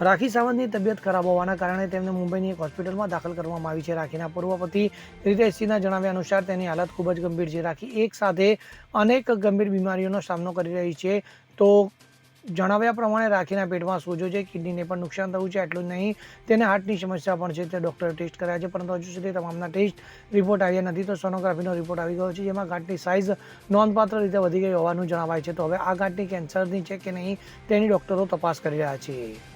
રાખી સાવંતની તબિયત ખરાબ હોવાના કારણે તેમને મુંબઈની એક હોસ્પિટલમાં દાખલ કરવામાં આવી છે. રાખીના પૂર્વ પતિ રિતેશસિંહના જણાવ્યા અનુસાર તેની હાલત ખૂબ જ ગંભીર છે. રાખી એક સાથે અનેક ગંભીર બીમારીઓનો સામનો કરી રહી છે. તો જણાવ્યા પ્રમાણે રાખીના પેટમાં સોજો છે, કિડનીને પણ નુકસાન થયું છે એટલું જ નહીં. તેને હાર્ટની સમસ્યા પણ છે, તે ડૉક્ટરે ટેસ્ટ કર્યા છે, પરંતુ હજુ સુધી તમામના ટેસ્ટ રિપોર્ટ આવ્યા નથી. તો સોનોગ્રાફીનો રિપોર્ટ આવી ગયો છે, જેમાં ગાંઠની સાઇઝ નોંધપાત્ર રીતે વધી ગઈ હોવાનું જણાવાય છે. તો હવે આ ગાંઠની કેન્સરની છે કે નહીં, તેની ડૉક્ટરો તપાસ કરી રહ્યા છે.